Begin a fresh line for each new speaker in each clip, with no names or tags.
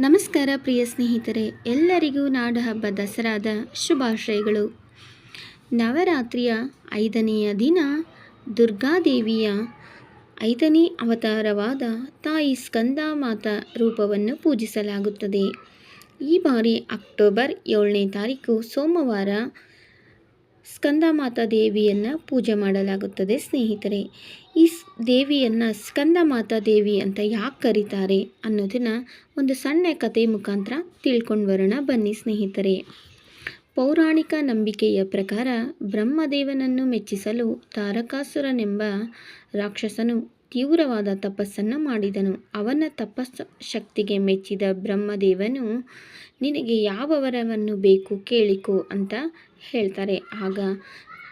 ನಮಸ್ಕಾರ ಪ್ರಿಯ ಸ್ನೇಹಿತರೆ, ಎಲ್ಲರಿಗೂ ನಾಡಹಬ್ಬ ದಸರಾದ ಶುಭಾಶಯಗಳು. ನವರಾತ್ರಿಯ ಐದನೆಯ ದಿನ ದುರ್ಗಾದೇವಿಯ ಐದನೇ ಅವತಾರವಾದ ತಾಯಿ ಸ್ಕಂದಾಮಾತ ರೂಪವನ್ನು ಪೂಜಿಸಲಾಗುತ್ತದೆ. ಈ ಬಾರಿ ಅಕ್ಟೋಬರ್ ಏಳನೇ ತಾರೀಕು ಸೋಮವಾರ ಸ್ಕಂದಮಾತಾ ದೇವಿಯನ್ನು ಪೂಜೆ ಮಾಡಲಾಗುತ್ತದೆ ಸ್ನೇಹಿತರೆ. ಈ ದೇವಿಯನ್ನು ಸ್ಕಂದಮಾತಾ ದೇವಿ ಅಂತ ಯಾಕೆ ಕರೀತಾರೆ ಅನ್ನೋದನ್ನು ಒಂದು ಸಣ್ಣ ಕತೆ ಮುಖಾಂತರ ತಿಳ್ಕೊಂಡು ಬರೋಣ. ಬನ್ನಿ ಸ್ನೇಹಿತರೆ. ಪೌರಾಣಿಕ ನಂಬಿಕೆಯ ಪ್ರಕಾರ ಬ್ರಹ್ಮದೇವನನ್ನು ಮೆಚ್ಚಿಸಲು ತಾರಕಾಸುರನೆಂಬ ರಾಕ್ಷಸನು ತೀವ್ರವಾದ ತಪಸ್ಸನ್ನು ಮಾಡಿದನು. ಅವನ ತಪಸ್ಸು ಶಕ್ತಿಗೆ ಮೆಚ್ಚಿದ ಬ್ರಹ್ಮದೇವನು, ನಿನಗೆ ಯಾವ ವರವನ್ನು ಬೇಕು ಕೇಳಿಕೋ ಅಂತ ಹೇಳ್ತಾರೆ. ಆಗ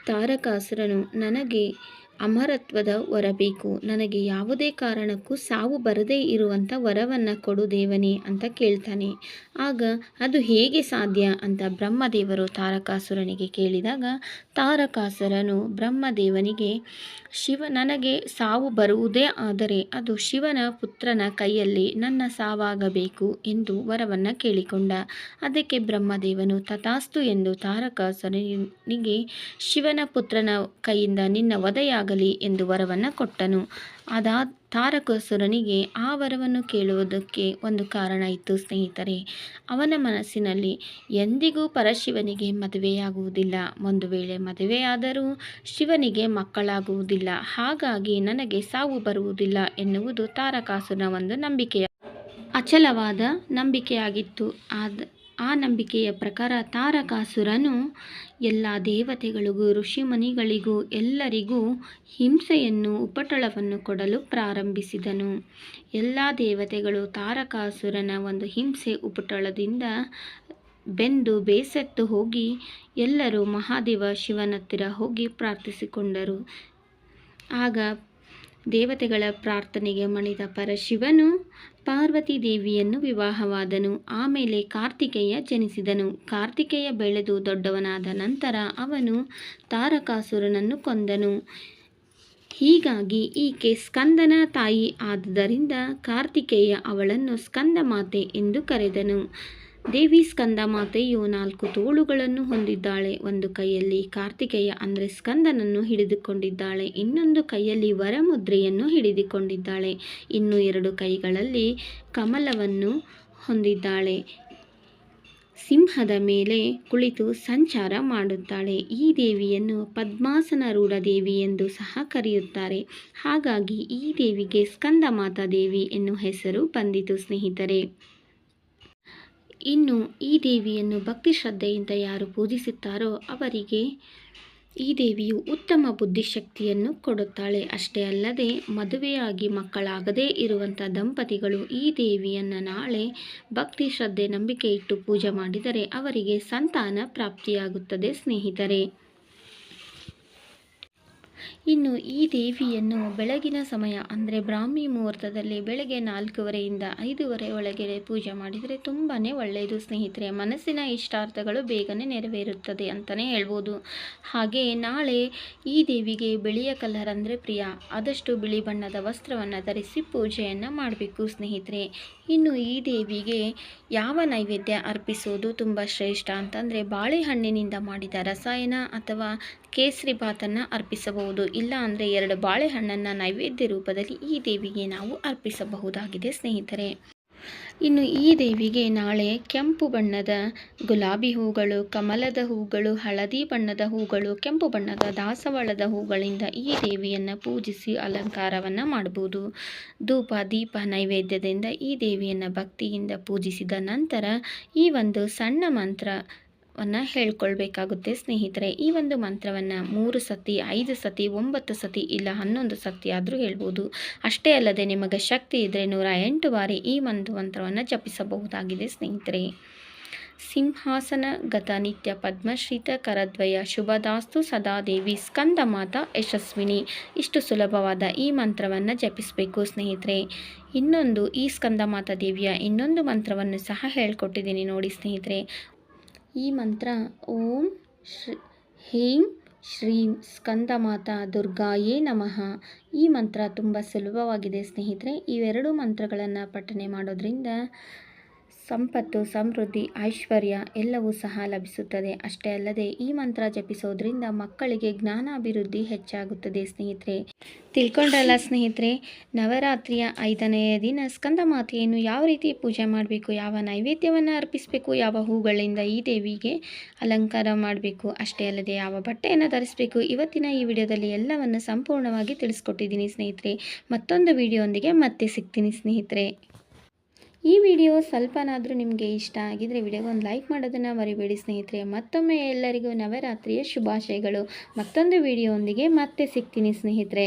ತಾರಕಾಸುರನು, ನನಗೆ ಅಮರತ್ವದ ವರ ಬೇಕು ನನಗೆ ಯಾವುದೇ ಕಾರಣಕ್ಕೂ ಸಾವು ಬರದೇ ಇರುವಂಥ ವರವನ್ನು ಕೊಡು ದೇವನೇ ಅಂತ ಕೇಳ್ತಾನೆ. ಆಗ ಅದು ಹೇಗೆ ಸಾಧ್ಯ ಅಂತ ಬ್ರಹ್ಮದೇವರು ತಾರಕಾಸುರನಿಗೆ ಕೇಳಿದಾಗ, ತಾರಕಾಸುರನು ಬ್ರಹ್ಮದೇವನಿಗೆ, ಶಿವ, ನನಗೆ ಸಾವು ಬರುವುದೇ ಆದರೆ ಅದು ಶಿವನ ಪುತ್ರನ ಕೈಯಲ್ಲಿ ನನ್ನ ಸಾವಾಗಬೇಕು ಎಂದು ವರವನ್ನು ಕೇಳಿಕೊಂಡ. ಅದಕ್ಕೆ ಬ್ರಹ್ಮದೇವನು, ತಥಾಸ್ತು ಎಂದು ತಾರಕಾಸುರನಿಗೆ, ಶಿವನ ಪುತ್ರನ ಕೈಯಿಂದ ನಿನ್ನ ವಧೆಯಾಗಲಿ ಎಂದು ವರವನ್ನು ಕೊಟ್ಟನು. ಅದಾ ತಾರಕಾಸುರನಿಗೆ ಆ ವರವನ್ನು ಕೇಳುವುದಕ್ಕೆ ಒಂದು ಕಾರಣ ಇತ್ತು ಸ್ನೇಹಿತರೆ. ಅವನ ಮನಸ್ಸಿನಲ್ಲಿ ಎಂದಿಗೂ ಪರಶಿವನಿಗೆ ಮದುವೆಯಾಗುವುದಿಲ್ಲ. ಒಂದು ವೇಳೆ ಮದುವೆಯಾದರೂ ಶಿವನಿಗೆ ಮಕ್ಕಳಾಗುವುದಿಲ್ಲ. ಹಾಗಾಗಿ ನನಗೆ ಸಾವು ಬರುವುದಿಲ್ಲ ಎನ್ನುವುದು ತಾರಕಾಸುರನ ಒಂದು ನಂಬಿಕೆಯ ಅಚಲವಾದ ನಂಬಿಕೆಯಾಗಿತ್ತು. ಆದ ಆ ನಂಬಿಕೆಯ ಪ್ರಕಾರ ತಾರಕಾಸುರನು ಎಲ್ಲ ದೇವತೆಗಳಿಗೂ, ಋಷಿಮುನಿಗಳಿಗೂ, ಎಲ್ಲರಿಗೂ ಹಿಂಸೆಯನ್ನು, ಉಪಟಳವನ್ನು ಕೊಡಲು ಪ್ರಾರಂಭಿಸಿದನು. ಎಲ್ಲ ದೇವತೆಗಳು ತಾರಕಾಸುರನ ಒಂದು ಹಿಂಸೆ, ಉಪಟಳದಿಂದ ಬೆಂದು ಬೇಸತ್ತು ಹೋಗಿ ಎಲ್ಲರೂ ಮಹಾದೇವ ಶಿವನತ್ತಿರ ಹೋಗಿ ಪ್ರಾರ್ಥಿಸಿಕೊಂಡರು. ಆಗ ದೇವತೆಗಳ ಪ್ರಾರ್ಥನೆಗೆ ಮಣಿದ ಪರಶಿವನು ಪಾರ್ವತಿ ದೇವಿಯನ್ನು ವಿವಾಹವಾದನು. ಆಮೇಲೆ ಕಾರ್ತಿಕೇಯ ಜನಿಸಿದನು. ಕಾರ್ತಿಕೇಯ ಬೆಳೆದು ದೊಡ್ಡವನಾದ ನಂತರ ಅವನು ತಾರಕಾಸುರನನ್ನು ಕೊಂದನು. ಹೀಗಾಗಿ ಈಕೆ ಸ್ಕಂದನ ತಾಯಿ ಆದ್ದರಿಂದ ಕಾರ್ತಿಕೇಯ ಅವಳನ್ನು ಸ್ಕಂದ ಮಾತೆ ಎಂದು ಕರೆದನು. ದೇವಿ ಸ್ಕಂದ ಮಾತೆಯು ನಾಲ್ಕು ತೋಳುಗಳನ್ನು ಹೊಂದಿದ್ದಾಳೆ. ಒಂದು ಕೈಯಲ್ಲಿ ಕಾರ್ತಿಕೇಯ ಅಂದರೆ ಸ್ಕಂದನನ್ನು ಹಿಡಿದುಕೊಂಡಿದ್ದಾಳೆ. ಇನ್ನೊಂದು ಕೈಯಲ್ಲಿ ವರಮುದ್ರೆಯನ್ನು ಹಿಡಿದುಕೊಂಡಿದ್ದಾಳೆ. ಇನ್ನು ಎರಡು ಕೈಗಳಲ್ಲಿ ಕಮಲವನ್ನು ಹೊಂದಿದ್ದಾಳೆ. ಸಿಂಹದ ಮೇಲೆ ಕುಳಿತು ಸಂಚಾರ ಮಾಡುತ್ತಾಳೆ. ಈ ದೇವಿಯನ್ನು ಪದ್ಮಾಸನರೂಢ ದೇವಿ ಎಂದು ಸಹ ಕರೆಯುತ್ತಾರೆ. ಹಾಗಾಗಿ ಈ ದೇವಿಗೆ ಸ್ಕಂದಮಾತಾ ದೇವಿ ಎನ್ನುವ ಹೆಸರು ಬಂದಿತು ಸ್ನೇಹಿತರೆ. ಇನ್ನು ಈ ದೇವಿಯನ್ನು ಭಕ್ತಿ ಶ್ರದ್ಧೆಯಿಂದ ಯಾರು ಪೂಜಿಸುತ್ತಾರೋ ಅವರಿಗೆ ಈ ದೇವಿಯು ಉತ್ತಮ ಬುದ್ಧಿಶಕ್ತಿಯನ್ನು ಕೊಡುತ್ತಾಳೆ. ಅಷ್ಟೇ ಅಲ್ಲದೆ ಮದುವೆಯಾಗಿ ಮಕ್ಕಳಾಗದೇ ಇರುವಂಥ ದಂಪತಿಗಳು ಈ ದೇವಿಯನ್ನು ನಾಳೆ ಭಕ್ತಿ ಶ್ರದ್ಧೆ ನಂಬಿಕೆ ಇಟ್ಟು ಪೂಜೆ ಮಾಡಿದರೆ ಅವರಿಗೆ ಸಂತಾನ ಪ್ರಾಪ್ತಿಯಾಗುತ್ತದೆ ಸ್ನೇಹಿತರೆ. ಇನ್ನು ಈ ದೇವಿಯನ್ನು ಬೆಳಗಿನ ಸಮಯ, ಅಂದರೆ ಬ್ರಾಹ್ಮಿ ಮುಹೂರ್ತದಲ್ಲಿ ಬೆಳಗ್ಗೆ ನಾಲ್ಕೂವರೆಯಿಂದ ಐದೂವರೆ ಒಳಗೆ ಪೂಜೆ ಮಾಡಿದರೆ ತುಂಬಾ ಒಳ್ಳೆಯದು ಸ್ನೇಹಿತರೆ. ಮನಸ್ಸಿನ ಇಷ್ಟಾರ್ಥಗಳು ಬೇಗನೆ ನೆರವೇರುತ್ತದೆ ಅಂತಲೇ ಹೇಳ್ಬೋದು. ಹಾಗೆ ನಾಳೆ ಈ ದೇವಿಗೆ ಬಿಳಿಯ ಕಲರ್ ಅಂದರೆ ಪ್ರಿಯ. ಆದಷ್ಟು ಬಿಳಿ ಬಣ್ಣದ ವಸ್ತ್ರವನ್ನು ಧರಿಸಿ ಪೂಜೆಯನ್ನು ಮಾಡಬೇಕು ಸ್ನೇಹಿತರೆ. ಇನ್ನು ಈ ದೇವಿಗೆ ಯಾವ ನೈವೇದ್ಯ ಅರ್ಪಿಸೋದು ತುಂಬ ಶ್ರೇಷ್ಠ ಅಂತಂದರೆ ಬಾಳೆಹಣ್ಣಿನಿಂದ ಮಾಡಿದ ರಸಾಯನ ಅಥವಾ ಕೇಸರಿ ಭಾತನ್ನು ಅರ್ಪಿಸಬಹುದು. ಇಲ್ಲ ಅಂದರೆ ಎರಡು ಬಾಳೆಹಣ್ಣನ್ನು ನೈವೇದ್ಯ ರೂಪದಲ್ಲಿ ಈ ದೇವಿಗೆ ನಾವು ಅರ್ಪಿಸಬಹುದಾಗಿದೆ ಸ್ನೇಹಿತರೆ. ಇನ್ನು ಈ ದೇವಿಗೆ ನಾಳೆ ಕೆಂಪು ಬಣ್ಣದ ಗುಲಾಬಿ ಹೂಗಳು, ಕಮಲದ ಹೂಗಳು, ಹಳದಿ ಬಣ್ಣದ ಹೂಗಳು, ಕೆಂಪು ಬಣ್ಣದ ದಾಸವಾಳದ ಹೂಗಳಿಂದ ಈ ದೇವಿಯನ್ನು ಪೂಜಿಸಿ ಅಲಂಕಾರವನ್ನು ಮಾಡಬಹುದು ಧೂಪ, ದೀಪ, ನೈವೇದ್ಯದಿಂದ ಈ ದೇವಿಯನ್ನು ಭಕ್ತಿಯಿಂದ ಪೂಜಿಸಿದ ನಂತರ ಈ ಒಂದು ಸಣ್ಣ ಮಂತ್ರ ವನ್ನು ಹೇಳ್ಕೊಳ್ಬೇಕಾಗುತ್ತೆ ಸ್ನೇಹಿತರೆ. ಈ ಒಂದು ಮಂತ್ರವನ್ನು ಮೂರು ಸತಿ, ಐದು ಸತಿ, ಒಂಬತ್ತು ಸತಿ ಇಲ್ಲ ಹನ್ನೊಂದು ಸತಿ ಆದರೂ ಹೇಳ್ಬೋದು. ಅಷ್ಟೇ ಅಲ್ಲದೆ ನಿಮಗೆ ಶಕ್ತಿ ಇದ್ದರೆ ನೂರ ಎಂಟು ಬಾರಿ ಈ ಒಂದು ಮಂತ್ರವನ್ನು ಜಪಿಸಬಹುದಾಗಿದೆ ಸ್ನೇಹಿತರೆ. ಸಿಂಹಾಸನ ಗತ ನಿತ್ಯ ಪದ್ಮಶ್ರೀತ ಕರದ್ವಯ ಶುಭದಾಸ್ತು ಸದಾ ದೇವಿ ಸ್ಕಂದ ಮಾತಾ ಯಶಸ್ವಿನಿ. ಇಷ್ಟು ಸುಲಭವಾದ ಈ ಮಂತ್ರವನ್ನು ಜಪಿಸಬೇಕು ಸ್ನೇಹಿತರೆ. ಇನ್ನೊಂದು ಈ ಸ್ಕಂದ ಮಾತಾ ದೇವಿಯ ಇನ್ನೊಂದು ಮಂತ್ರವನ್ನು ಸಹ ಹೇಳ್ಕೊಟ್ಟಿದ್ದೀನಿ ನೋಡಿ ಸ್ನೇಹಿತರೆ. ಈ ಮಂತ್ರ, ಓಂ ಶ್ರೀ, ಹೀಂ ಶ್ರೀಂ ಸ್ಕಂದಮಾತಾ ದುರ್ಗಾಯೇ ನಮಃ. ಈ ಮಂತ್ರ ತುಂಬ ಸುಲಭವಾಗಿದೆ ಸ್ನೇಹಿತರೆ. ಇವೆರಡೂ ಮಂತ್ರಗಳನ್ನು ಪಠನೆ ಮಾಡೋದ್ರಿಂದ ಸಂಪತ್ತು, ಸಮೃದ್ಧಿ, ಐಶ್ವರ್ಯ ಎಲ್ಲವೂ ಸಹ ಲಭಿಸುತ್ತದೆ. ಅಷ್ಟೇ ಅಲ್ಲದೆ ಈ ಮಂತ್ರ ಜಪಿಸೋದ್ರಿಂದ ಮಕ್ಕಳಿಗೆ ಜ್ಞಾನಾಭಿವೃದ್ಧಿ ಹೆಚ್ಚಾಗುತ್ತದೆ ಸ್ನೇಹಿತರೆ. ತಿಳ್ಕೊಂಡ್ರಲ್ಲ ಸ್ನೇಹಿತರೆ, ನವರಾತ್ರಿಯ ಐದನೆಯ ದಿನ ಸ್ಕಂದ ಮಾತೆಯನ್ನು ಯಾವ ರೀತಿ ಪೂಜೆ ಮಾಡಬೇಕು, ಯಾವ ನೈವೇದ್ಯವನ್ನು ಅರ್ಪಿಸಬೇಕು, ಯಾವ ಹೂಗಳಿಂದ ಈ ದೇವಿಗೆ ಅಲಂಕಾರ ಮಾಡಬೇಕು, ಅಷ್ಟೇ ಅಲ್ಲದೆ ಯಾವ ಬಟ್ಟೆಯನ್ನು ಧರಿಸಬೇಕು, ಇವತ್ತಿನ ಈ ವಿಡಿಯೋದಲ್ಲಿ ಎಲ್ಲವನ್ನು ಸಂಪೂರ್ಣವಾಗಿ ತಿಳಿಸ್ಕೊಟ್ಟಿದ್ದೀನಿ ಸ್ನೇಹಿತರೆ. ಮತ್ತೊಂದು ವಿಡಿಯೋಂದಿಗೆ ಮತ್ತೆ ಸಿಗ್ತೀನಿ ಸ್ನೇಹಿತರೆ. ಈ ವಿಡಿಯೋ ಸ್ವಲ್ಪನಾದರೂ ನಿಮಗೆ ಇಷ್ಟ ಆಗಿದರೆ ವಿಡಿಯೋಗೆ ಒಂದು ಲೈಕ್ ಮಾಡೋದನ್ನು ಮರಿಬೇಡಿ ಸ್ನೇಹಿತರೆ. ಮತ್ತೊಮ್ಮೆ ಎಲ್ಲರಿಗೂ ನವರಾತ್ರಿಯ ಶುಭಾಶಯಗಳು. ಮತ್ತೊಂದು ವಿಡಿಯೋದೊಂದಿಗೆ ಮತ್ತೆ ಸಿಗ್ತೀನಿ ಸ್ನೇಹಿತರೆ.